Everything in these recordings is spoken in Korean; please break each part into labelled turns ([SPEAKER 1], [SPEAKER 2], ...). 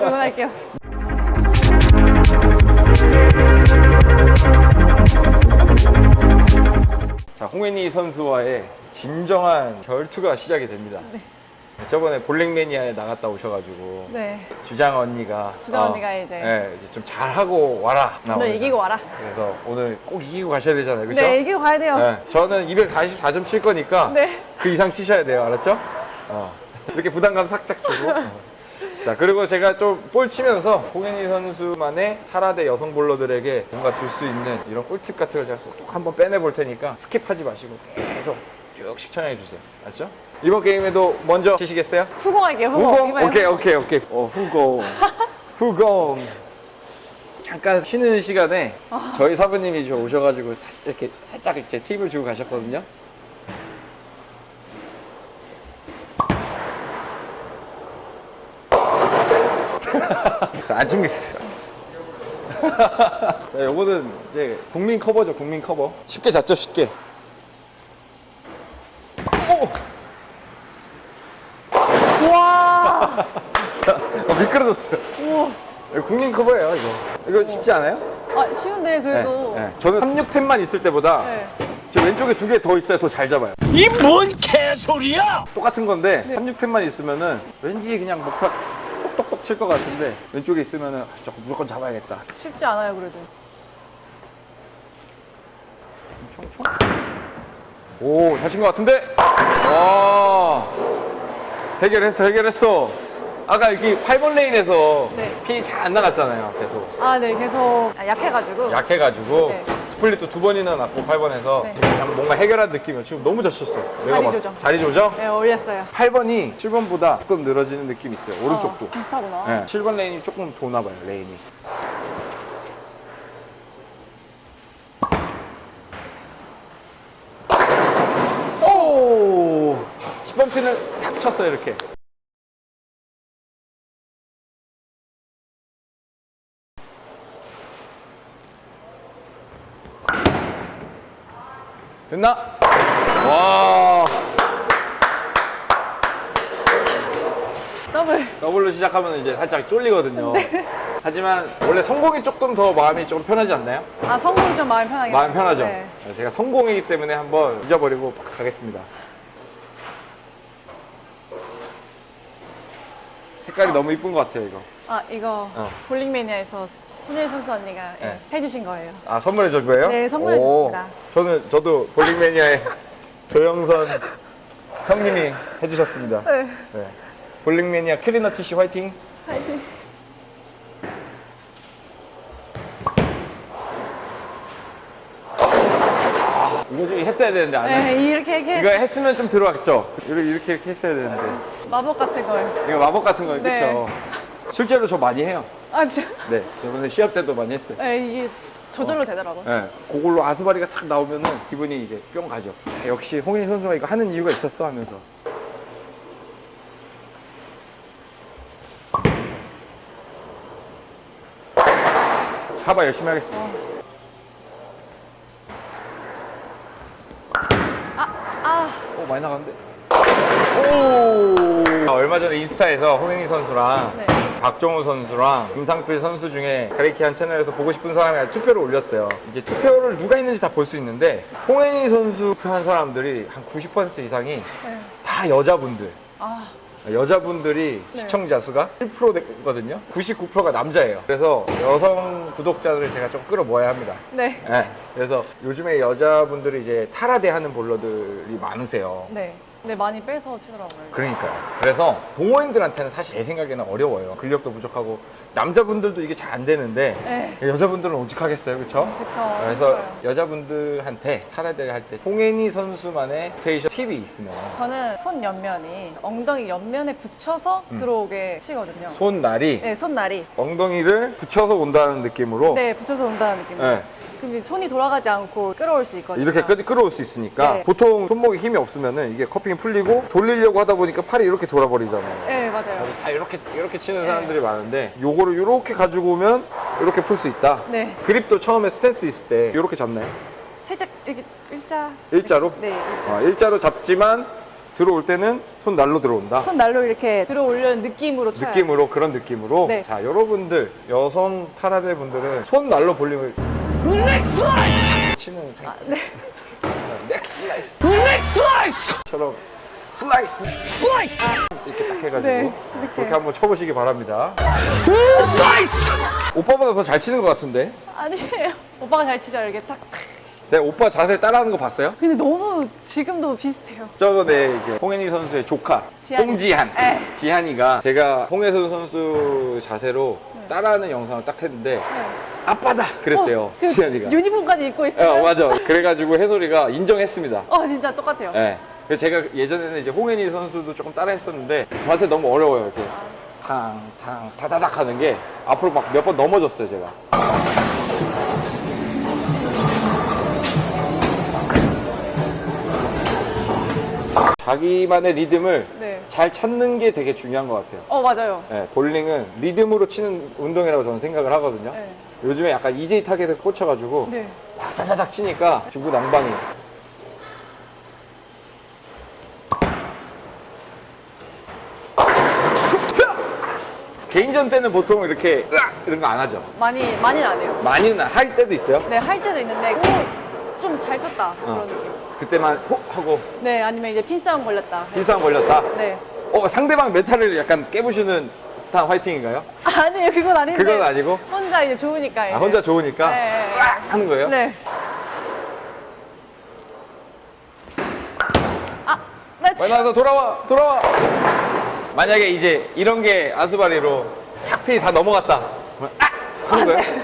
[SPEAKER 1] 응원할게요.
[SPEAKER 2] 자, 홍현희 선수와의 진정한 결투가 시작이 됩니다. 저번에 볼링 매니아에 나갔다 오셔가지고
[SPEAKER 1] 네.
[SPEAKER 2] 주장 언니가
[SPEAKER 1] 주장
[SPEAKER 2] 어,
[SPEAKER 1] 언니가 이제
[SPEAKER 2] 예, 이제 좀 잘하고 와라.
[SPEAKER 1] 오늘. 이기고 와라.
[SPEAKER 2] 그래서 오늘 꼭 이기고 가셔야 되잖아요, 그렇죠?
[SPEAKER 1] 네, 이기고 가야 돼요.
[SPEAKER 2] 네, 저는 244점 칠 거니까
[SPEAKER 1] 네.
[SPEAKER 2] 그 이상 치셔야 돼요, 알았죠? 어. 이렇게 부담감 살짝 주고. 어. 자 그리고 제가 좀 볼 치면서 홍현희 선수만의 타라대 여성 볼러들에게 뭔가 줄 수 있는 이런 꿀팁 같은 걸 제가 쭉 한번 빼내 볼 테니까 스킵하지 마시고 계속 쭉 시청해 주세요, 알았죠? 이번 게임에도 먼저 치시겠어요?
[SPEAKER 1] 후공할게요. 후공.
[SPEAKER 2] 후공? 오케이. 오케이 오케이 어 후공 후공 잠깐 쉬는 시간에 저희 사부님이 저 오셔가지고 사- 이렇게 살짝 이렇게 팁을 주고 가셨거든요 자안 챙겼어 자, 요거는 이제 국민 커버죠 국민 커버 쉽게 잡죠 쉽게
[SPEAKER 1] 우와.
[SPEAKER 2] 어, 미끄러졌어요
[SPEAKER 1] 우와.
[SPEAKER 2] 이거 국민 커버예요 이거 이거 쉽지 않아요?
[SPEAKER 1] 아, 쉬운데 그래도.
[SPEAKER 2] 네, 네. 저는 3육템만 있을 때보다
[SPEAKER 1] 네.
[SPEAKER 2] 저 왼쪽에 두 개 더 있어야 더 잘 잡아요.
[SPEAKER 3] 이 뭔 개소리야!
[SPEAKER 2] 똑같은 건데
[SPEAKER 1] 네.
[SPEAKER 2] 3육템만 있으면은 왠지 그냥 목탁 칠 것 같은데 왼쪽에 있으면은 아, 조금 무조건 잡아야겠다.
[SPEAKER 1] 쉽지 않아요, 그래도.
[SPEAKER 2] 총총. 오, 잘 친 것 같은데? 와. 해결했어, 해결했어. 아까 여기 8번 레인에서
[SPEAKER 1] 네.
[SPEAKER 2] 핀이 잘 안 나갔잖아요, 계속.
[SPEAKER 1] 아, 네, 계속 아, 약해가지고.
[SPEAKER 2] 약해가지고
[SPEAKER 1] 네.
[SPEAKER 2] 스플릿도 두 번이나 났고 8번에서
[SPEAKER 1] 네.
[SPEAKER 2] 뭔가 해결한 느낌이에요. 지금 너무 잘 쳤어요. 내가
[SPEAKER 1] 자리
[SPEAKER 2] 봤을
[SPEAKER 1] 조정.
[SPEAKER 2] 때. 자리 조정?
[SPEAKER 1] 네, 올렸어요.
[SPEAKER 2] 8번이 7번보다 조금 늘어지는 느낌이 있어요. 오른쪽도.
[SPEAKER 1] 어, 비슷하구나.
[SPEAKER 2] 네, 7번 레인이 조금 도나 봐요, 레인이. 오! 10번 핀을 탁 쳤어요, 이렇게. 됐나? 와!
[SPEAKER 1] 더블.
[SPEAKER 2] 더블로 시작하면 이제 살짝 쫄리거든요. 하지만 원래 성공이 조금 더 마음이 좀 편하지 않나요?
[SPEAKER 1] 아, 성공이 좀 마음 편하게.
[SPEAKER 2] 마음 편하죠.
[SPEAKER 1] 네.
[SPEAKER 2] 제가 성공이기 때문에 한번 잊어버리고 막 가겠습니다. 색깔이 너무 이쁜 것 같아요, 이거.
[SPEAKER 1] 아, 이거
[SPEAKER 2] 어.
[SPEAKER 1] 볼링 매니아에서 손예일 선수 언니가 예,
[SPEAKER 2] 네.
[SPEAKER 1] 해주신 거예요.
[SPEAKER 2] 아, 선물해 준 거예요?
[SPEAKER 1] 네, 선물해
[SPEAKER 2] 오.
[SPEAKER 1] 줬습니다.
[SPEAKER 2] 저는, 저도 볼링 매니아의 조영선 형님이 해주셨습니다.
[SPEAKER 1] 네.
[SPEAKER 2] 네. 볼링 매니아 캐리너 티시 화이팅!
[SPEAKER 1] 파이팅.
[SPEAKER 2] 이거 좀 했어야 되는데, 안 해.
[SPEAKER 1] 네, 이렇게 이렇게
[SPEAKER 2] 이거 했으면 좀 들어왔죠? 이렇게, 이렇게, 이렇게 했어야 되는데.
[SPEAKER 1] 마법 같은 걸.
[SPEAKER 2] 이거 마법 같은 거,
[SPEAKER 1] 네.
[SPEAKER 2] 그쵸? 실제로 저 많이 해요.
[SPEAKER 1] 아, 진짜.
[SPEAKER 2] 네, 저번에 시합 때도 많이 했어요.
[SPEAKER 1] 네, 이게 저절로 되더라고요.
[SPEAKER 2] 네, 그걸로 아스바리가 싹 나오면은 기분이 이제 뿅 가죠. 아, 역시 홍인 선수가 이거 하는 이유가 있었어 하면서. 가봐 열심히 하겠습니다.
[SPEAKER 1] 아,
[SPEAKER 2] 오 많이 나갔는데. 오. 얼마 전에 인스타에서 홍인희 선수랑
[SPEAKER 1] 네.
[SPEAKER 2] 박정우 선수랑 김상필 선수 중에 가리키한 채널에서 보고 싶은 사람이 투표를 올렸어요. 이제 투표를 누가 했는지 다 볼 수 있는데 홍현희 선수 표한 사람들이 한 90% 이상이
[SPEAKER 1] 네.
[SPEAKER 2] 다 여자분들.
[SPEAKER 1] 아,
[SPEAKER 2] 여자분들이
[SPEAKER 1] 네.
[SPEAKER 2] 시청자 수가 1% 됐거든요. 99%가 남자예요. 그래서 여성 구독자들을 제가 좀 끌어모아야 합니다.
[SPEAKER 1] 네.
[SPEAKER 2] 네. 그래서 요즘에 여자분들이 이제 타라대 하는 볼러들이 많으세요.
[SPEAKER 1] 네. 네, 많이 빼서 치더라고요.
[SPEAKER 2] 그러니까요. 그래서 동호인들한테는 사실 제 생각에는 어려워요. 근력도 부족하고 남자분들도 이게 잘 안 되는데
[SPEAKER 1] 네.
[SPEAKER 2] 여자분들은 오직하겠어요, 그렇죠?
[SPEAKER 1] 그쵸.
[SPEAKER 2] 그래서
[SPEAKER 1] 힘들어요.
[SPEAKER 2] 여자분들한테 타라대를 할 때 홍혜니 선수만의 로테이션 팁이 있으면
[SPEAKER 1] 저는 손 옆면이 엉덩이 옆면에 붙여서 들어오게 치거든요.
[SPEAKER 2] 음. 손날이
[SPEAKER 1] 네, 손날이.
[SPEAKER 2] 엉덩이를 붙여서 온다는 느낌으로
[SPEAKER 1] 네, 붙여서 온다는 느낌이 죠.
[SPEAKER 2] 네.
[SPEAKER 1] 근데 손이 돌아가지 않고 끌어올 수 있거든요.
[SPEAKER 2] 이렇게까지 끌어올 수 있으니까
[SPEAKER 1] 네.
[SPEAKER 2] 보통 손목에 힘이 없으면은 이게 커핑이 풀리고 돌리려고 하다 보니까 팔이 이렇게 돌아버리잖아요.
[SPEAKER 1] 네, 맞아요.
[SPEAKER 2] 다 이렇게 이렇게 치는 사람들이 많은데 요거를 이렇게 가지고 오면 이렇게 풀 수 있다.
[SPEAKER 1] 네.
[SPEAKER 2] 그립도 처음에 스탠스 있을 때 이렇게 잡나요?
[SPEAKER 1] 살짝 이렇게 일자.
[SPEAKER 2] 일자로?
[SPEAKER 1] 네, 일자.
[SPEAKER 2] 아, 일자로 잡지만 들어올 때는 손 날로 들어온다.
[SPEAKER 1] 손 날로 이렇게 들어 올려는 느낌으로 쳐요.
[SPEAKER 2] 느낌으로 그런 느낌으로
[SPEAKER 1] 네.
[SPEAKER 2] 자 여러분들 여성 타라데 분들은 손 날로 볼링을 치는 생
[SPEAKER 1] 아, 네.
[SPEAKER 2] 넥 슬라이스
[SPEAKER 3] 넥 슬라이스!
[SPEAKER 2] 처럼 슬라이스
[SPEAKER 3] 슬라이스!
[SPEAKER 2] 이렇게 딱 해가지고
[SPEAKER 1] 네, 이렇게.
[SPEAKER 2] 그렇게 한번 쳐보시기 바랍니다
[SPEAKER 3] 슬라이스!
[SPEAKER 2] 오빠보다 더 잘 치는 것 같은데
[SPEAKER 1] 아니에요. 오빠가 잘 치죠, 이렇게 딱.
[SPEAKER 2] 제가 오빠 자세 따라하는 거 봤어요?
[SPEAKER 1] 근데 너무 지금도 비슷해요.
[SPEAKER 2] 저번에 이제 홍현희 선수의 조카
[SPEAKER 1] 지한이.
[SPEAKER 2] 홍지한
[SPEAKER 1] 네.
[SPEAKER 2] 지한이가 제가 홍혜선 선수 자세로 따라하는 영상을 딱 했는데 아빠다 그랬대요
[SPEAKER 1] 그
[SPEAKER 2] 지한이가
[SPEAKER 1] 유니폼까지 입고 있어요.
[SPEAKER 2] 어, 맞아 그래가지고 해솔이가 인정했습니다
[SPEAKER 1] 어, 진짜 똑같아요.
[SPEAKER 2] 예. 그래서 제가 예전에는 이제 홍현희 선수도 조금 따라 했었는데 저한테 너무 어려워요 이렇게 탕탕 타다닥 하는 게 앞으로 막 몇 번 넘어졌어요 제가 자기만의 리듬을
[SPEAKER 1] 네.
[SPEAKER 2] 잘 찾는 게 되게 중요한 것 같아요
[SPEAKER 1] 어, 맞아요.
[SPEAKER 2] 예, 볼링은 리듬으로 치는 운동이라고 저는 생각을 하거든요
[SPEAKER 1] 네.
[SPEAKER 2] 요즘에 약간 EJ 타겟에 꽂혀가지고
[SPEAKER 1] 네.
[SPEAKER 2] 막 타다닥 치니까 중구난방이 개인전 때는 보통 이렇게 으악! 이런 거 안 하죠
[SPEAKER 1] 많이, 많이는 안 해요.
[SPEAKER 2] 많이는 할 때도 있어요
[SPEAKER 1] 네, 할 때도 있는데, 오, 좀 잘 쳤다. 그런
[SPEAKER 2] 어.
[SPEAKER 1] 느낌.
[SPEAKER 2] 그때만 훅 하고
[SPEAKER 1] 네, 아니면 이제 핀싸움 걸렸다.
[SPEAKER 2] 빈상 걸렸다
[SPEAKER 1] 네.
[SPEAKER 2] 어 상대방 메타를 약간 깨부시는 스타 화이팅인가요?
[SPEAKER 1] 아니에요, 그건 아닌데.
[SPEAKER 2] 그건 아니고
[SPEAKER 1] 혼자 이제 좋으니까.
[SPEAKER 2] 아,
[SPEAKER 1] 이제.
[SPEAKER 2] 혼자 좋으니까
[SPEAKER 1] 네.
[SPEAKER 2] 으악! 하는 거예요?
[SPEAKER 1] 네. 아, 나
[SPEAKER 2] 나와서 돌아와 돌아와 만약에 이제 이런 게 아스바리로 탁 핀이 다 넘어갔다 그러면 아! 하는 거예요?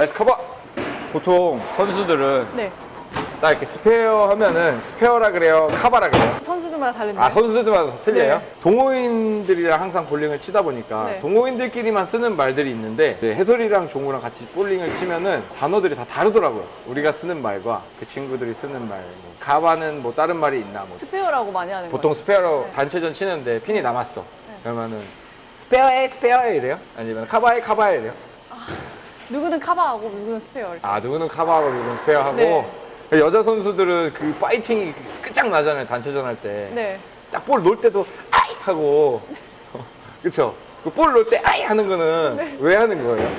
[SPEAKER 2] 나이스 커버 보통 선수들은
[SPEAKER 1] 네.
[SPEAKER 2] 딱 이렇게 스페어 하면은 스페어라 그래요 카바라 그래요
[SPEAKER 1] 선수들마다 다른데.
[SPEAKER 2] 아 선수들마다 틀려요?
[SPEAKER 1] 네.
[SPEAKER 2] 동호인들이랑 항상 볼링을 치다 보니까
[SPEAKER 1] 네.
[SPEAKER 2] 동호인들끼리만 쓰는 말들이 있는데 네, 해설이랑 종우랑 같이 볼링을 치면은 단어들이 다 다르더라고요. 우리가 쓰는 말과 그 친구들이 쓰는 말. 뭐 가바는 뭐 다른 말이 있나 뭐.
[SPEAKER 1] 스페어라고 많이 하는
[SPEAKER 2] 보통
[SPEAKER 1] 거예요.
[SPEAKER 2] 스페어로
[SPEAKER 1] 네.
[SPEAKER 2] 단체전 치는데 핀이 남았어. 그러면은 스페어해 스페어해 이래요? 아니면 카바해 카바해 이래요?
[SPEAKER 1] 누구는 카바하고 누구는 스페어. 이렇게.
[SPEAKER 2] 아 누구는 카바하고 누구는 스페어하고
[SPEAKER 1] 네.
[SPEAKER 2] 여자 선수들은 그 파이팅이 끝장나잖아요 단체전 할 때.
[SPEAKER 1] 네.
[SPEAKER 2] 딱볼 놓을 때도 아이 하고 그쵸? 그볼 놓을 때 아이 하는 거는
[SPEAKER 1] 네.
[SPEAKER 2] 왜 하는 거예요?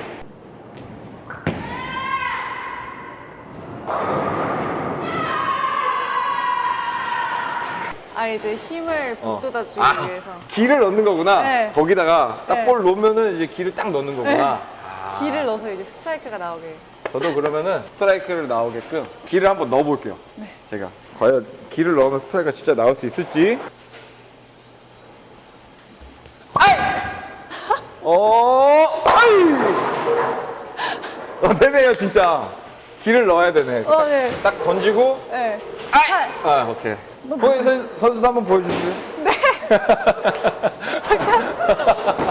[SPEAKER 1] 아, 이제 힘을
[SPEAKER 2] 어.
[SPEAKER 1] 북돋아 주기
[SPEAKER 2] 아,
[SPEAKER 1] 위해서.
[SPEAKER 2] 기를 넣는 거구나.
[SPEAKER 1] 네.
[SPEAKER 2] 거기다가 딱
[SPEAKER 1] 네.
[SPEAKER 2] 볼 놓으면은 이제 기를 딱 넣는 거구나. 아.
[SPEAKER 1] 기를 넣어서 이제 스트라이크가 나오게.
[SPEAKER 2] 저도 그러면은 스트라이크를 나오게끔 기를 한번 넣어볼게요.
[SPEAKER 1] 네.
[SPEAKER 2] 제가 과연 기를 넣으면 스트라이크가 진짜 나올 수 있을지. 아이! 어, 아이! 어, 되네요, 진짜. 기를 넣어야 되네.
[SPEAKER 1] 어, 네.
[SPEAKER 2] 딱 던지고,
[SPEAKER 1] 네.
[SPEAKER 2] 아이!
[SPEAKER 1] 아,
[SPEAKER 2] 아, 오케이. 호인 선, 선수도 한번 보여주실래요? 아,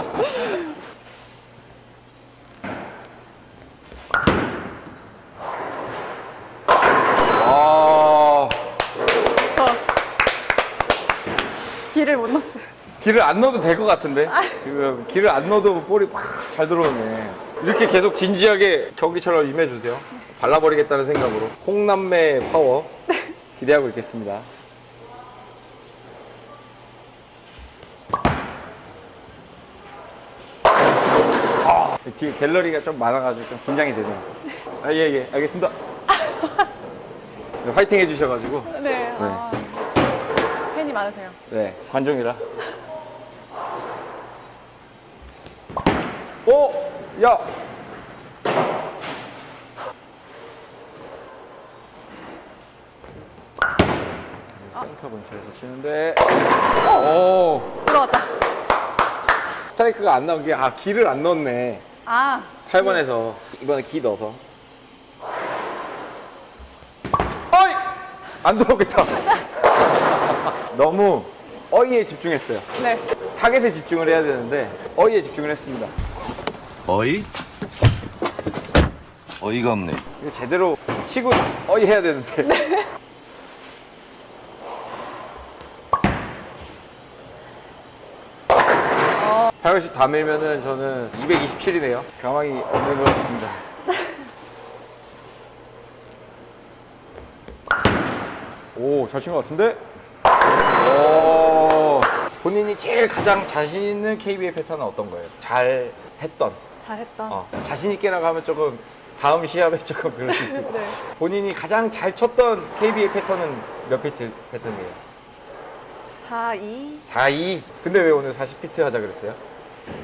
[SPEAKER 1] 못 넣었어요.
[SPEAKER 2] 기를 안 넣어도 될 것 같은데? 지금 기를 안 넣어도 볼이 팍잘 들어오네. 이렇게 계속 진지하게 경기처럼 임해주세요. 발라버리겠다는 생각으로. 홍남매 파워 기대하고 있겠습니다. 아, 뒤에 갤러리가 좀 많아가지고 좀 긴장이 되네요. 아, 예, 예, 알겠습니다. 네, 화이팅 해주셔가지고.
[SPEAKER 1] 네. 아, 팬이 많으세요.
[SPEAKER 2] 네, 관종이라. 오! 야! 센터 근처에서 치는데, 오!
[SPEAKER 1] 들어갔다.
[SPEAKER 2] 스트라이크가 안 나온 게, 아, 기를 안 넣었네.
[SPEAKER 1] 아,
[SPEAKER 2] 8번에서, 이번에 기 넣어서. 어이! 안 들어오겠다. 너무 어이에 집중했어요.
[SPEAKER 1] 네.
[SPEAKER 2] 타겟에 집중을 해야 되는데 어이에 집중을 했습니다.
[SPEAKER 3] 어이? 어이가 없네.
[SPEAKER 2] 이거 제대로 치고 어이 해야 되는데. 880다 밀면은 저는 227이네요. 가망이 없는 것 같습니다. 오, 잘 친 것 같은데? 오. 본인이 제일 가장 자신 있는 KBA 패턴은 어떤 거예요? 잘 했던.
[SPEAKER 1] 잘했다.
[SPEAKER 2] 어, 자신 있게라고 하면 조금 다음 시합에 조금 그럴 수 있어요.
[SPEAKER 1] 네.
[SPEAKER 2] 본인이 가장 잘 쳤던 KBA 패턴은 몇 피트 패턴이에요?
[SPEAKER 1] 4, 2,
[SPEAKER 2] 4-2. 근데 왜 오늘 40피트 하자 그랬어요?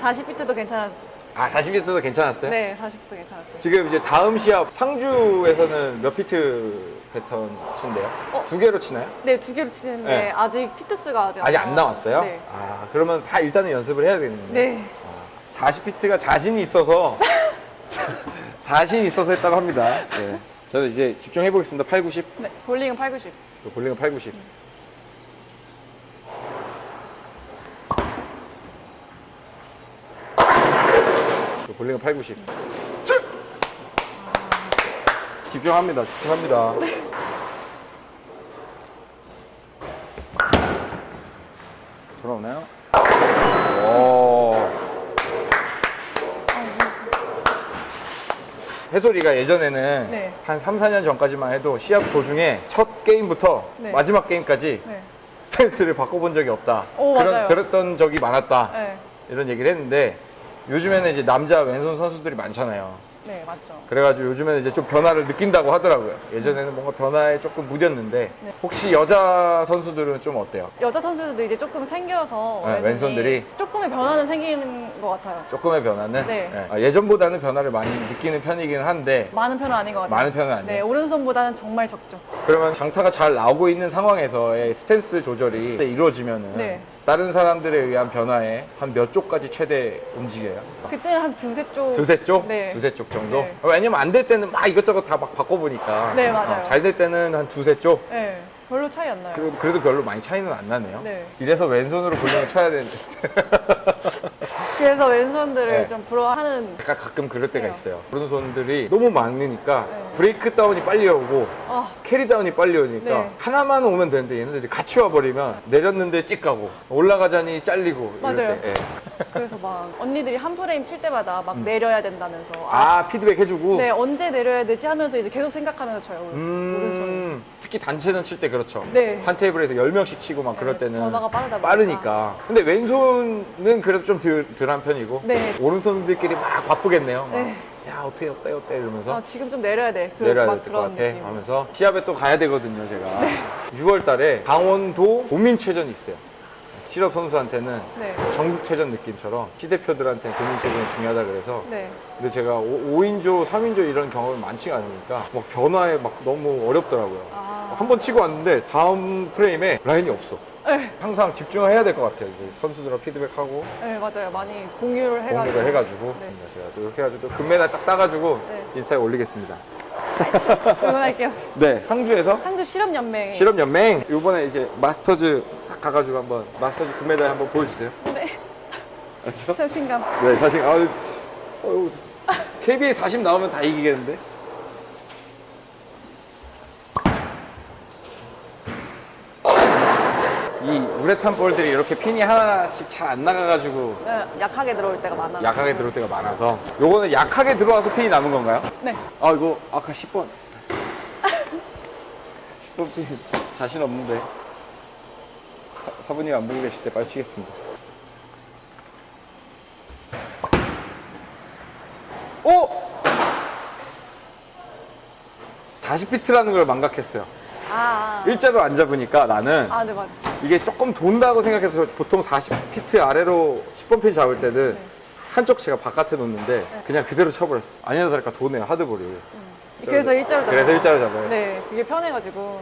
[SPEAKER 1] 40피트도 괜찮았.
[SPEAKER 2] 아, 40피트도 괜찮았어요?
[SPEAKER 1] 네, 40피트 괜찮았어요.
[SPEAKER 2] 지금 이제 다음 시합 상주에서는 몇 피트 패턴 친대요?
[SPEAKER 1] 어?
[SPEAKER 2] 두 개로 치나요?
[SPEAKER 1] 네, 두 개로 치는데
[SPEAKER 2] 네.
[SPEAKER 1] 아직 피트수가 아직
[SPEAKER 2] 아직 안 나왔어요?
[SPEAKER 1] 네.
[SPEAKER 2] 아, 그러면 다 일단은 연습을 해야겠네요.
[SPEAKER 1] 네.
[SPEAKER 2] 40피트가 자신이 있어서 자신이 있어서 했다고 합니다. 네. 저는 이제 집중해 보겠습니다. 8, 90.
[SPEAKER 1] 네. 볼링은 8, 90.
[SPEAKER 2] 볼링은 8, 90. 볼링은 8, 90. 집중합니다. 집중합니다. 돌아오나요? 오. 해솔이가 예전에는
[SPEAKER 1] 네.
[SPEAKER 2] 한 3, 4년 전까지만 해도 시합 도중에 첫 게임부터
[SPEAKER 1] 네.
[SPEAKER 2] 마지막 게임까지
[SPEAKER 1] 네.
[SPEAKER 2] 스탠스를 바꿔본 적이 없다.
[SPEAKER 1] 오,
[SPEAKER 2] 그런
[SPEAKER 1] 맞아요.
[SPEAKER 2] 들었던 적이 많았다.
[SPEAKER 1] 네.
[SPEAKER 2] 이런 얘기를 했는데 요즘에는 이제 남자 왼손 선수들이 많잖아요.
[SPEAKER 1] 네, 맞죠.
[SPEAKER 2] 그래가지고 요즘에는 이제 좀 변화를 느낀다고 하더라고요. 예전에는 뭔가 변화에 조금 무뎠는데
[SPEAKER 1] 네.
[SPEAKER 2] 혹시 여자 선수들은 좀 어때요?
[SPEAKER 1] 여자 선수들도 이제 조금 생겨서
[SPEAKER 2] 네, 왼손들이?
[SPEAKER 1] 조금의 변화는 생기는 것 같아요.
[SPEAKER 2] 조금의 변화는
[SPEAKER 1] 네.
[SPEAKER 2] 예. 아, 예전보다는 변화를 많이 느끼는 편이긴 한데
[SPEAKER 1] 많은 편은 아닌 것 같아요.
[SPEAKER 2] 많은 편은 아니에요.
[SPEAKER 1] 네, 오른손보다는 정말 적죠.
[SPEAKER 2] 그러면 장타가 잘 나오고 있는 상황에서의 스탠스 조절이 이루어지면은
[SPEAKER 1] 네.
[SPEAKER 2] 다른 사람들에 의한 변화에 한 몇 쪽까지 최대 움직여요?
[SPEAKER 1] 그때는 한 두세 쪽.
[SPEAKER 2] 두세 쪽?
[SPEAKER 1] 네.
[SPEAKER 2] 두세 쪽 정도?
[SPEAKER 1] 네.
[SPEAKER 2] 왜냐면 안 될 때는 막 이것저것 다 막 바꿔보니까.
[SPEAKER 1] 네, 맞아요.
[SPEAKER 2] 잘 될 때는 한 두세 쪽?
[SPEAKER 1] 네, 별로 차이 안 나요.
[SPEAKER 2] 그래도, 그래도 별로 많이 차이는 안 나네요.
[SPEAKER 1] 네.
[SPEAKER 2] 이래서 왼손으로 볼링을 쳐야 되는데.
[SPEAKER 1] 그래서 왼손들을
[SPEAKER 2] 네.
[SPEAKER 1] 좀 부러워하는.
[SPEAKER 2] 약간 가끔 그럴 때가
[SPEAKER 1] 그래요.
[SPEAKER 2] 있어요. 오른손들이 너무 많으니까
[SPEAKER 1] 네.
[SPEAKER 2] 브레이크 다운이 빨리 오고
[SPEAKER 1] 아,
[SPEAKER 2] 캐리 다운이 빨리 오니까
[SPEAKER 1] 네.
[SPEAKER 2] 하나만 오면 되는데 얘네들이 같이 와버리면 내렸는데 찍 가고 올라가자니 잘리고 이럴
[SPEAKER 1] 맞아요.
[SPEAKER 2] 때, 예.
[SPEAKER 1] 그래서 막 언니들이 한 프레임 칠 때마다 막 내려야 된다면서. 아,
[SPEAKER 2] 음. 아 피드백 해주고
[SPEAKER 1] 네, 언제 내려야 되지 하면서 이제 계속 생각하면서 쳐요. 오른손.
[SPEAKER 2] 음, 특히 단체전 칠 때 그 렇죠.
[SPEAKER 1] 네.
[SPEAKER 2] 한 테이블에서 10명씩 치고 막 그럴
[SPEAKER 1] 네,
[SPEAKER 2] 때는
[SPEAKER 1] 변화가 빠르다 보니까.
[SPEAKER 2] 빠르니까. 근데 왼손은 그래도 좀 덜, 덜한 편이고
[SPEAKER 1] 네.
[SPEAKER 2] 오른손들끼리 막 바쁘겠네요. 막,
[SPEAKER 1] 네.
[SPEAKER 2] 야 어떻게 어때 어때 이러면서
[SPEAKER 1] 아, 지금 좀 내려야 돼. 그,
[SPEAKER 2] 내려야
[SPEAKER 1] 막
[SPEAKER 2] 될 것
[SPEAKER 1] 그런
[SPEAKER 2] 같아
[SPEAKER 1] 느낌.
[SPEAKER 2] 하면서 시합에 또 가야 되거든요 제가
[SPEAKER 1] 네.
[SPEAKER 2] 6월 달에 강원도 도민체전이 있어요 실업 선수한테는
[SPEAKER 1] 네.
[SPEAKER 2] 전국체전 느낌처럼 시대표들한테 도민체전이 중요하다 그래서
[SPEAKER 1] 네.
[SPEAKER 2] 근데 제가 5, 인조 3인조 이런 경험이 많지가 않으니까 막 변화에 막 너무 어렵더라고요
[SPEAKER 1] 아.
[SPEAKER 2] 한 번 치고 왔는데 다음 프레임에 라인이 없어
[SPEAKER 1] 네.
[SPEAKER 2] 항상 집중해야 될 것 같아요 이제 선수들하고 피드백하고
[SPEAKER 1] 네, 맞아요. 많이 공유를 해가지고.
[SPEAKER 2] 공유를 해가지고
[SPEAKER 1] 네.
[SPEAKER 2] 제가 또 이렇게 해가지고 또 금메달 딱 따가지고
[SPEAKER 1] 네.
[SPEAKER 2] 인스타에 올리겠습니다
[SPEAKER 1] 응원할게요.
[SPEAKER 2] 네 상주에서
[SPEAKER 1] 한주 실업연맹.
[SPEAKER 2] 실업연맹 이번에 이제 마스터즈 싹 가가지고 한번 마스터즈 금메달 한번 보여주세요.
[SPEAKER 1] 네.
[SPEAKER 2] 알죠?
[SPEAKER 1] 자신감.
[SPEAKER 2] 네, 자신. 아유, 어유 KBA 40 나오면 다 이기겠는데? 이 우레탄 볼들이 이렇게 핀이 하나씩 잘 안 나가가지고
[SPEAKER 1] 네, 약하게 들어올 때가 많아.
[SPEAKER 2] 약하게 들어올 때가 많아서 요거는 약하게 들어와서 핀이 남은 건가요?
[SPEAKER 1] 네.
[SPEAKER 2] 아 이거 아까 10번 10번 핀 자신 없는데 사- 사부님 안 보고 계실 때 빨리 치겠습니다 오! 40피트라는 걸 망각했어요
[SPEAKER 1] 아. 아.
[SPEAKER 2] 일자로 안 잡으니까 나는
[SPEAKER 1] 아, 네, 맞아.
[SPEAKER 2] 이게 조금 돈다고 생각해서 보통 40피트 아래로 10번 핀 잡을 때는
[SPEAKER 1] 네.
[SPEAKER 2] 한쪽 제가 바깥에 놓는데 그냥 그대로 쳐버렸어 아니나 다를까 도네요 하드볼이
[SPEAKER 1] 그래서 일자로 잡아요.
[SPEAKER 2] 그래서 일자로 잡아요
[SPEAKER 1] 네, 그게 편해가지고.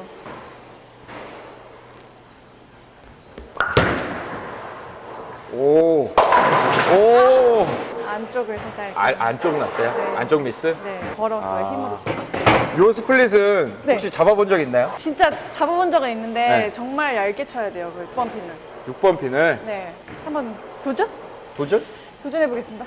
[SPEAKER 2] 오. 오.
[SPEAKER 1] 안쪽을 살짝.
[SPEAKER 2] 안, 안쪽 났어요?
[SPEAKER 1] 네.
[SPEAKER 2] 안쪽 미스?
[SPEAKER 1] 네, 걸었어요.
[SPEAKER 2] 아.
[SPEAKER 1] 힘으로.
[SPEAKER 2] 요 스플릿은
[SPEAKER 1] 네.
[SPEAKER 2] 혹시 잡아본 적 있나요?
[SPEAKER 1] 진짜 잡아본 적은 있는데
[SPEAKER 2] 네.
[SPEAKER 1] 정말 얇게 쳐야 돼요. 그 6번 핀을.
[SPEAKER 2] 6번 핀을
[SPEAKER 1] 네. 한번 도전?
[SPEAKER 2] 도전?
[SPEAKER 1] 도전해 보겠습니다.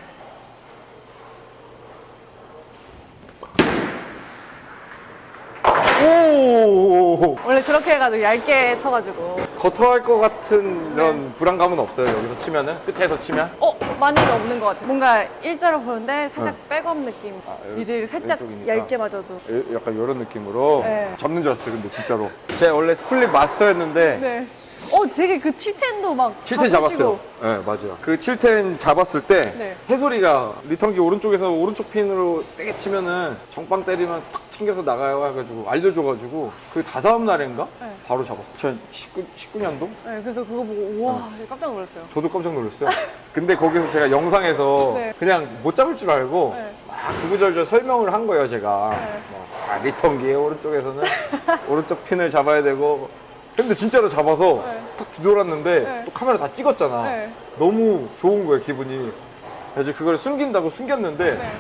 [SPEAKER 2] 오.
[SPEAKER 1] 원래 저렇게 해가지고 얇게 쳐가지고.
[SPEAKER 2] 거터할 것 같은 이런 불안감은 없어요. 여기서 치면은 끝에서 치면.
[SPEAKER 1] 어? 많이는 없는 것 같아요. 뭔가 일자로 보는데 살짝
[SPEAKER 2] 응.
[SPEAKER 1] 백업 느낌.
[SPEAKER 2] 아, 여-
[SPEAKER 1] 이제 살짝
[SPEAKER 2] 왼쪽이니까.
[SPEAKER 1] 얇게 맞아도.
[SPEAKER 2] 예, 약간 이런 느낌으로
[SPEAKER 1] 네.
[SPEAKER 2] 접는 줄 알았어요 근데 진짜로 제가 원래 스플릿 마스터였는데
[SPEAKER 1] 네. 어, 되게 그 7텐도 막.
[SPEAKER 2] 7텐 잡았어요 네 맞아요 그 7텐 잡았을 때
[SPEAKER 1] 네.
[SPEAKER 2] 해소리가 리턴기 오른쪽에서 오른쪽 핀으로 세게 치면은 정빵 때리면 탁 튕겨서 나가요 해가지고 알려줘가지고 그 다다음 날인가
[SPEAKER 1] 네.
[SPEAKER 2] 바로 잡았어요 2019, 19년도?
[SPEAKER 1] 네, 그래서 그거 보고 우와 깜짝 놀랐어요.
[SPEAKER 2] 저도 깜짝 놀랐어요 근데 거기서 제가 영상에서
[SPEAKER 1] 네.
[SPEAKER 2] 그냥 못 잡을 줄 알고
[SPEAKER 1] 네.
[SPEAKER 2] 막 구구절절 설명을 한 거예요 제가
[SPEAKER 1] 네.
[SPEAKER 2] 뭐, 아, 리턴기의 오른쪽에서는 오른쪽 핀을 잡아야 되고 근데 진짜로 잡아서
[SPEAKER 1] 네.
[SPEAKER 2] 탁 뒤돌았는데
[SPEAKER 1] 네.
[SPEAKER 2] 또 카메라 다 찍었잖아
[SPEAKER 1] 네.
[SPEAKER 2] 너무 좋은 거예요 기분이 그래서 그걸 숨긴다고 숨겼는데
[SPEAKER 1] 네.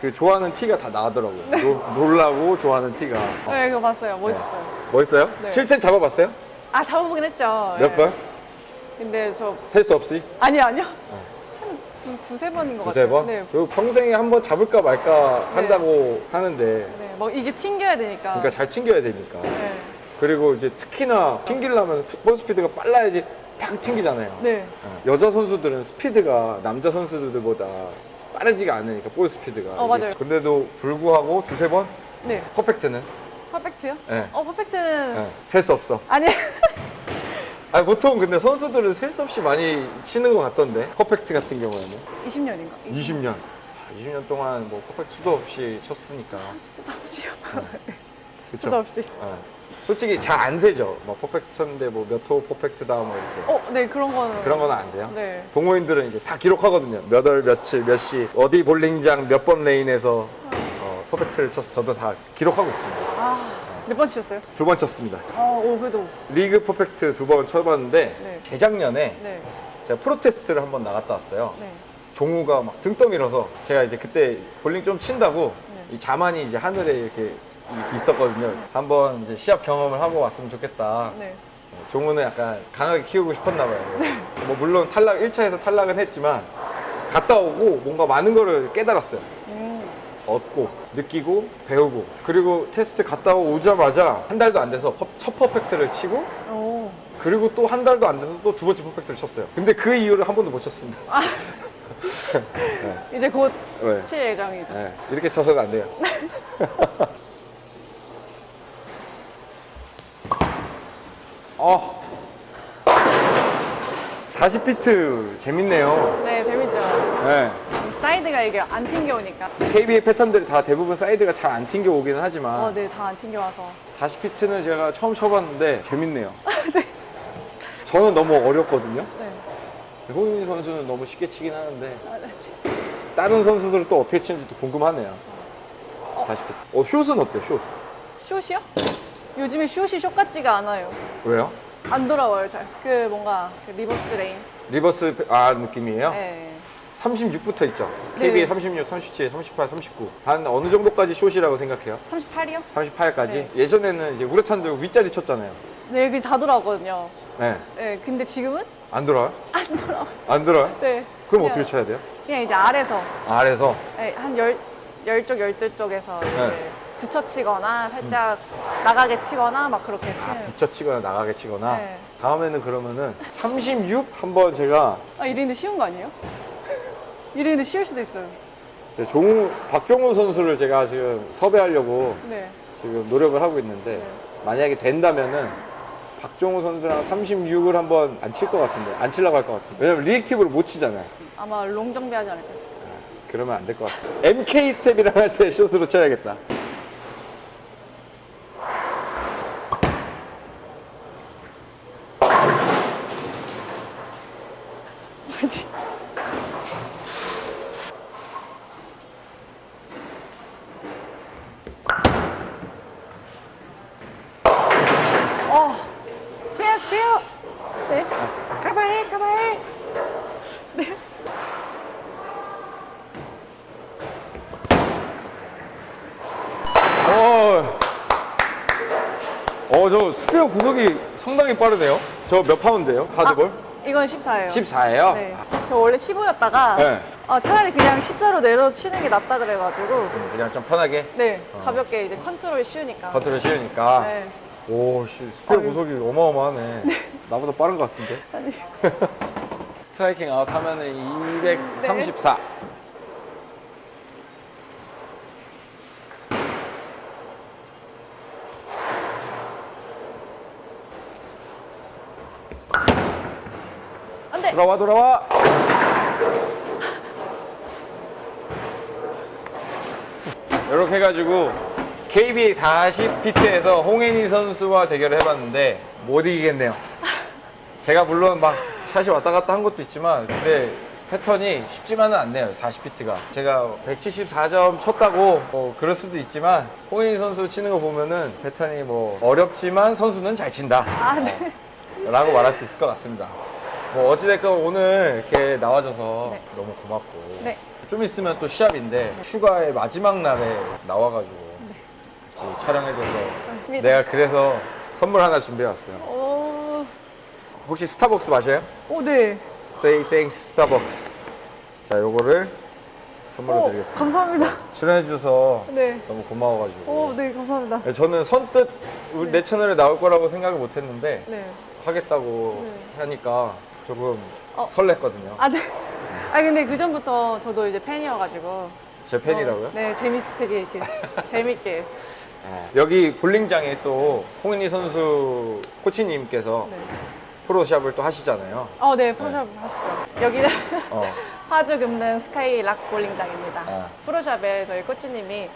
[SPEAKER 2] 그 좋아하는 티가 다 나더라고요 노- 놀라고 좋아하는 티가 어.
[SPEAKER 1] 네, 그거 봤어요. 멋있었어요.
[SPEAKER 2] 멋있어요?
[SPEAKER 1] 네.
[SPEAKER 2] 7텐 잡아봤어요?
[SPEAKER 1] 아, 잡아보긴 했죠.
[SPEAKER 2] 몇
[SPEAKER 1] 네.
[SPEAKER 2] 번?
[SPEAKER 1] 근데 저,
[SPEAKER 2] 셀 수 없이?
[SPEAKER 1] 아니요, 아니요. 한 두, 두세 번인 것
[SPEAKER 2] 두세
[SPEAKER 1] 같아요.
[SPEAKER 2] 번?
[SPEAKER 1] 네.
[SPEAKER 2] 그리고 평생에 한 번 잡을까 말까
[SPEAKER 1] 네.
[SPEAKER 2] 한다고 하는데
[SPEAKER 1] 네. 뭐 이게 튕겨야 되니까.
[SPEAKER 2] 그러니까 잘 튕겨야 되니까
[SPEAKER 1] 네.
[SPEAKER 2] 그리고 이제 특히나 튕기려면 볼 스피드가 빨라야지 탁 튕기잖아요
[SPEAKER 1] 네.
[SPEAKER 2] 어, 여자 선수들은 스피드가 남자 선수들보다 빠르지가 않으니까 볼 스피드가
[SPEAKER 1] 어, 맞아요.
[SPEAKER 2] 근데도 불구하고 두세 번
[SPEAKER 1] 네.
[SPEAKER 2] 퍼펙트는
[SPEAKER 1] 퍼펙트요?
[SPEAKER 2] 네.
[SPEAKER 1] 어, 퍼펙트는.
[SPEAKER 2] 셀 수 없어
[SPEAKER 1] 아니.
[SPEAKER 2] 아니 보통 근데 선수들은 셀 수 없이 많이 치는 것 같던데 퍼펙트 같은 경우에는
[SPEAKER 1] 20년인가?
[SPEAKER 2] 20년 20년 동안 뭐 퍼펙트 수도 없이 쳤으니까
[SPEAKER 1] 수도 없이요.
[SPEAKER 2] 그쵸?
[SPEAKER 1] 수도 없이.
[SPEAKER 2] 어. 솔직히 잘 안 세죠 뭐 퍼펙트 쳤는데 뭐 몇 호 퍼펙트다 뭐 이렇게
[SPEAKER 1] 어, 네, 그런 거는.
[SPEAKER 2] 그런 거는 안 세요?
[SPEAKER 1] 네.
[SPEAKER 2] 동호인들은 이제 다 기록하거든요. 몇 월, 며칠, 몇 시, 어디 볼링장, 몇 번 레인에서 어, 퍼펙트를 쳤어. 저도 다 기록하고 있습니다.
[SPEAKER 1] 아, 몇 번 치셨어요?
[SPEAKER 2] 두 번 쳤습니다.
[SPEAKER 1] 어, 오, 그래도.
[SPEAKER 2] 리그 퍼펙트 두 번 쳐봤는데
[SPEAKER 1] 네.
[SPEAKER 2] 재작년에
[SPEAKER 1] 네.
[SPEAKER 2] 제가 프로테스트를 한 번 나갔다 왔어요.
[SPEAKER 1] 네.
[SPEAKER 2] 종우가 막 등 떠밀어서 제가 이제 그때 볼링 좀 친다고
[SPEAKER 1] 네.
[SPEAKER 2] 이 자만이 이제 하늘에 이렇게 이- 있었거든요. 한번 이제 시합 경험을 하고 왔으면 좋겠다.
[SPEAKER 1] 네.
[SPEAKER 2] 종우는 약간 강하게 키우고 싶었나 봐요. 뭐 물론 탈락 1차에서 탈락은 했지만 갔다 오고 뭔가 많은 거를 깨달았어요.
[SPEAKER 1] 음.
[SPEAKER 2] 얻고 느끼고 배우고 그리고 테스트 갔다 오자마자 한 달도 안 돼서 퍼- 첫 퍼펙트를 치고
[SPEAKER 1] 오.
[SPEAKER 2] 그리고 또 한 달도 안 돼서 또 두 번째 퍼펙트를 쳤어요. 근데 그 이후를 한 번도 못 쳤습니다.
[SPEAKER 1] 이제 곧
[SPEAKER 2] 네.
[SPEAKER 1] 칠 예정이죠.
[SPEAKER 2] 네, 이렇게 쳐서는 안 돼요. 어. 다시 피트 재밌네요.
[SPEAKER 1] 네, 재밌죠.
[SPEAKER 2] 네.
[SPEAKER 1] 사이드가 이게 안 튕겨오니까.
[SPEAKER 2] KB의 패턴들이 다 대부분 사이드가 잘 안 튕겨 오기는 하지만
[SPEAKER 1] 어, 네, 다 안 튕겨와서.
[SPEAKER 2] 40피트는 제가 처음 쳐봤는데 재밌네요. 저는 너무 어렵거든요.
[SPEAKER 1] 네.
[SPEAKER 2] 호윤희 선수는 너무 쉽게 치긴 하는데
[SPEAKER 1] 아, 네.
[SPEAKER 2] 다른 선수들은 또 어떻게 치는지도 궁금하네요. 40피트. 어, 슛은 어때? 슛?
[SPEAKER 1] 숏이요? 요즘에 숏이 숏 같지가 않아요.
[SPEAKER 2] 왜요?
[SPEAKER 1] 안 돌아와요, 잘. 그 뭔가 그 리버스 레인.
[SPEAKER 2] 리버스 페- 아 느낌이에요?
[SPEAKER 1] 네.
[SPEAKER 2] 36부터 있죠.
[SPEAKER 1] 네.
[SPEAKER 2] KB의 36, 37, 38, 39. 한 어느 정도까지 숏이라고 생각해요?
[SPEAKER 1] 38이요?
[SPEAKER 2] 38까지?
[SPEAKER 1] 네.
[SPEAKER 2] 예전에는 이제 우레탄들 윗자리 쳤잖아요.
[SPEAKER 1] 네, 그게 다 돌아오거든요.
[SPEAKER 2] 네.
[SPEAKER 1] 네, 근데 지금은
[SPEAKER 2] 안 들어요?
[SPEAKER 1] 안 돌아와요.
[SPEAKER 2] 안 들어요?
[SPEAKER 1] 네.
[SPEAKER 2] 그럼
[SPEAKER 1] 그냥-
[SPEAKER 2] 어떻게 쳐야 돼요?
[SPEAKER 1] 그냥 이제 아래서
[SPEAKER 2] 아래서.
[SPEAKER 1] 네, 한 열, 열 쪽, 열두 쪽에서 이제
[SPEAKER 2] 네.
[SPEAKER 1] 붙여 치거나 살짝 나가게 치거나 막 그렇게
[SPEAKER 2] 아,
[SPEAKER 1] 치는.
[SPEAKER 2] 붙여 치거나 나가게 치거나.
[SPEAKER 1] 네.
[SPEAKER 2] 다음에는 그러면은 36 한번 제가
[SPEAKER 1] 아, 이랬는데 쉬운 거 아니에요? 이랬는데 쉬울 수도 있어요.
[SPEAKER 2] 제 종우, 박종우 선수를 제가 지금 섭외하려고
[SPEAKER 1] 네.
[SPEAKER 2] 지금 노력을 하고 있는데
[SPEAKER 1] 네.
[SPEAKER 2] 만약에 된다면은 박종우 선수랑 36을 한번 안 칠 것 같은데 안 치려고 할 것 같은데 왜냐면 리액티브를 못 치잖아요
[SPEAKER 1] 아마 롱 정비하지 않을까요?
[SPEAKER 2] 그러면 안 될 것 같습니다 MK 스텝이랑 할 때 숏으로 쳐야겠다
[SPEAKER 1] 어. 스페어, 스페어! 네.
[SPEAKER 2] 가만히 가만히 어, 어, 저 스페어 구속이 상당히 빠르네요. 저 몇 파운드예요? 하드볼?
[SPEAKER 1] 이건 14예요.
[SPEAKER 2] 14예요?
[SPEAKER 1] 네. 저 원래 15였다가
[SPEAKER 2] 네.
[SPEAKER 1] 어, 차라리 그냥 14로 내려 치는 게 낫다 그래가지고
[SPEAKER 2] 그냥 좀 편하게
[SPEAKER 1] 네 가볍게 이제 컨트롤 쉬우니까.
[SPEAKER 2] 컨트롤 쉬우니까.
[SPEAKER 1] 네.
[SPEAKER 2] 오, 씨,
[SPEAKER 1] 아유.
[SPEAKER 2] 구속이 어마어마하네. 나보다 빠른 것 같은데.
[SPEAKER 1] 아니.
[SPEAKER 2] 스트라이킹 아웃 하면은 234. 돌아와 돌아와. 이렇게 해가지고 KBA 40피트에서 홍혜니 선수와 대결을 해봤는데 못 이기겠네요. 제가 물론 막 샷이 왔다 갔다 한 것도 있지만 근데 패턴이 쉽지만은 않네요. 40피트가. 제가 174점 쳤다고 뭐 그럴 수도 있지만 홍혜니 선수 치는 거 보면은 패턴이 뭐 어렵지만 선수는 잘 친다.
[SPEAKER 1] 아, 네.
[SPEAKER 2] 라고 말할 수 있을 것 같습니다. 뭐 어찌됐건 오늘 이렇게 나와줘서
[SPEAKER 1] 네.
[SPEAKER 2] 너무 고맙고
[SPEAKER 1] 네.
[SPEAKER 2] 좀 있으면 또 시합인데 휴가의 마지막 날에 나와가지고 같이 촬영해줘서
[SPEAKER 1] 맞습니다.
[SPEAKER 2] 내가 그래서 선물 하나 준비해왔어요.
[SPEAKER 1] 오,
[SPEAKER 2] 혹시 스타벅스 마셔요?
[SPEAKER 1] 오, 네.
[SPEAKER 2] Say thanks 스타벅스. 자, 요거를 선물로
[SPEAKER 1] 오,
[SPEAKER 2] 드리겠습니다.
[SPEAKER 1] 감사합니다.
[SPEAKER 2] 출연해줘서
[SPEAKER 1] 네.
[SPEAKER 2] 너무 고마워가지고.
[SPEAKER 1] 오, 네, 감사합니다.
[SPEAKER 2] 저는 선뜻 우리 내 채널에 나올 거라고 생각을 못했는데
[SPEAKER 1] 네.
[SPEAKER 2] 하겠다고
[SPEAKER 1] 네.
[SPEAKER 2] 하니까 조금
[SPEAKER 1] 어.
[SPEAKER 2] 설렜거든요.
[SPEAKER 1] 아, 네. 아, 근데 그 전부터 저도 이제 팬이어가지고.
[SPEAKER 2] 제 팬이라고요?
[SPEAKER 1] 어, 네, 재밌, 되게 이렇게 재밌게.
[SPEAKER 2] 여기 볼링장에 또 홍인희 선수 코치님께서
[SPEAKER 1] 네.
[SPEAKER 2] 프로샵을 또 하시잖아요.
[SPEAKER 1] 어, 네, 프로샵 하시죠. 여기는
[SPEAKER 2] 어,
[SPEAKER 1] 파주 금능 스카이 락 볼링장입니다.
[SPEAKER 2] 아.
[SPEAKER 1] 프로샵에 저희 코치님이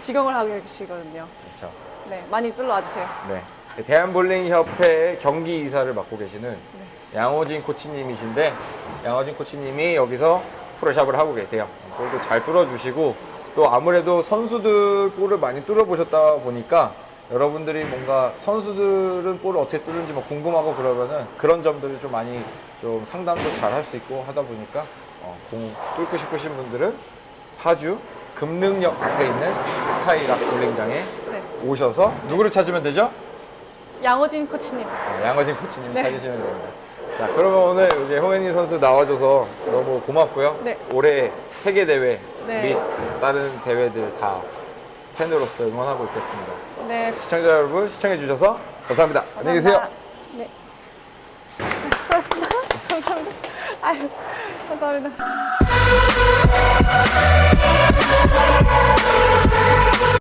[SPEAKER 1] 직영을 하고 계시거든요.
[SPEAKER 2] 그렇죠.
[SPEAKER 1] 네, 많이 뚫러 와주세요.
[SPEAKER 2] 네. 대한볼링협회 경기 이사를 맡고 계시는
[SPEAKER 1] 네.
[SPEAKER 2] 양호진 코치님이신데 양호진 코치님이 여기서 프로샵을 하고 계세요. 볼도 잘 뚫어주시고 또 아무래도 선수들 볼을 많이 뚫어보셨다 보니까 여러분들이 뭔가 선수들은 볼을 어떻게 뚫는지 뭐 궁금하고 그러면은 그런 점들을 좀 많이 좀 상담도 잘 할 수 있고 하다 보니까 어, 공 뚫고 싶으신 분들은 파주 금능역 앞에 있는 스카이락 볼링장에
[SPEAKER 1] 네.
[SPEAKER 2] 오셔서 누구를 찾으면 되죠?
[SPEAKER 1] 양호진 코치님.
[SPEAKER 2] 어, 양호진 코치님
[SPEAKER 1] 네.
[SPEAKER 2] 찾으시면 됩니다. 자, 그러면 오늘 이제 홍현희 선수 나와줘서 너무 고맙고요.
[SPEAKER 1] 네.
[SPEAKER 2] 올해 세계 대회
[SPEAKER 1] 네.
[SPEAKER 2] 및 다른 대회들 다 팬으로서 응원하고 있겠습니다.
[SPEAKER 1] 네.
[SPEAKER 2] 시청자 여러분 시청해 주셔서 감사합니다. 안녕히 계세요.
[SPEAKER 1] 네. 그렇습니다. 감사합니다. 아유, 감사합니다.